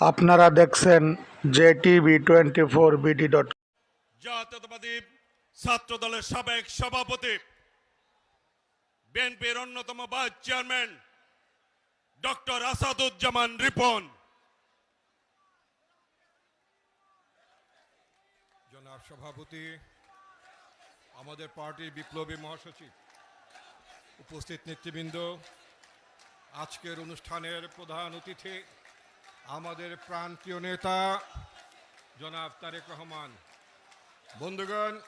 আপনারা দেখছেন J TV twenty four BD dot জাতীয়তাবাদী ছাত্র দলের সাবেক সভাপতি বিএনপির অন্যতম vice chairman doctor Asaduzzaman Ripon. জনাব সভাপতি আমাদের পার্টির বিপ্লবী মহাসচিব উপস্থিত নেতৃবৃন্দ আজকের অনুষ্ঠানের প্রধান অতিথি আমাদের প্রান্তীয় নেতা, জনাব তারেক রহমান। বন্ধুগণ,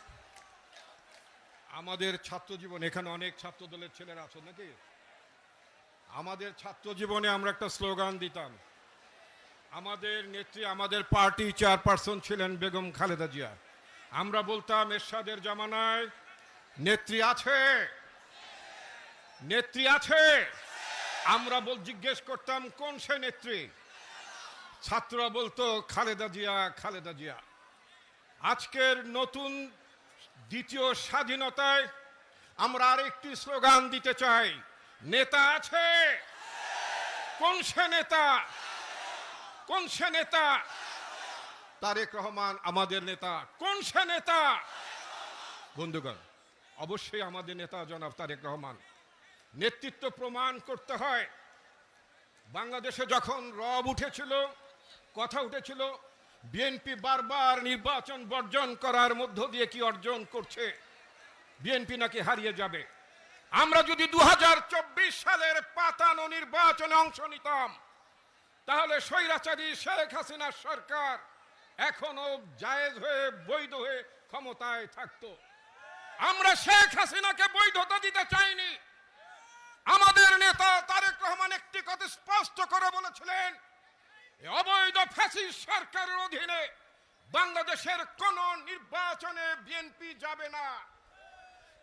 আমাদের ছাত্র জীবন, এখানে অনেক ছাত্র দলের ছেলেরা আছেন নাকি? আমাদের ছাত্র জীবনে আমরা একটা স্লোগান দিতাম। আমাদের নেত্রী, আমাদের পার্টি চেয়ারপারসন ছিলেন বেগম খালেদা জিয়া। আমরা বলতাম, এরশাদের জামানায় নেত্রী আছে। নেত্রী আছে। আমরা বল, জিজ্ঞেস করতাম, কোন সে নেত্রী? ছাত্ররা বলতো, খালেদা জিয়া খালেদা জিয়া। আজকের নতুন দ্বিতীয় স্বাধীনতায় আমরা আরেকটি স্লোগান দিতে চাই। নেতা আছে? কোন সে নেতা? কোন সে নেতা? তারেক রহমান আমাদের নেতা। কোন সে নেতা? বন্ধুগণ, অবশ্যই আমাদের নেতা জনাব তারেক রহমান। নেতৃত্ব প্রমাণ করতে হয়। বাংলাদেশে যখন রব উঠেছিল কথা উঠেছিল। বিএনপি বারবার নির্বাচন বর্জন করার মধ্য দিয়ে কি অর্জন করছে? বিএনপি নাকি হারিয়ে যাবে? আমরা যদি দু হাজার চব্বিশ সালের পাতানো নির্বাচনে অংশ নিতাম, তাহলে স্বৈরাচারী শেখ হাসিনার সরকার এখনও জায়েজ হয়ে, বৈধ হয়ে ক্ষমতায় থাকত। আমরা শেখ হাসিনাকে বৈধতা দিতে চাইনি। আমাদের নেতা তারেক রহমান একটি কথা স্পষ্ট করে বলেছিলেন অবৈধ ফ্যাসিস্ট সরকারের অধীনে বাংলাদেশের কোন নির্বাচনে বিএনপি যাবে না।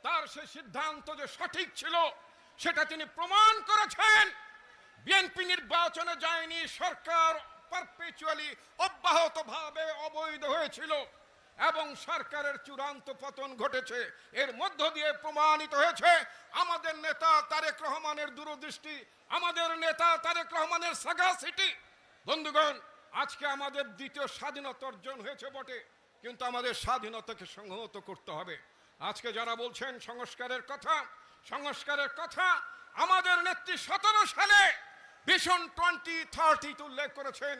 তার সে সিদ্ধান্ত যে সঠিক ছিল, সেটা তিনি প্রমাণ করেছেন। বিএনপি নির্বাচনে যায়নি, সরকার পারপেচুয়ালি অব্যাহতভাবে অবৈধ হয়েছিল এবং সরকারের চূড়ান্ত পতন ঘটেছে। এর মধ্য দিয়ে প্রমাণিত হয়েছে, আমাদের নেতা তারেক রহমানের দূরদৃষ্টি, আমাদের নেতা তারেক রহমানের সাগাসিটি বন্ধুগণ, আজকে আমাদের দ্বিতীয় স্বাধীনতা অর্জন হয়েছে বটে, কিন্তু আমাদের স্বাধীনতাকে সংহত করতে হবে। আজকে যারা বলছেন সংস্কারের কথা সংস্কারের কথা, আমাদের নেত্রী সতেরো সালে ভীষণ টোয়েন্টি থার্টি উল্লেখ করেছেন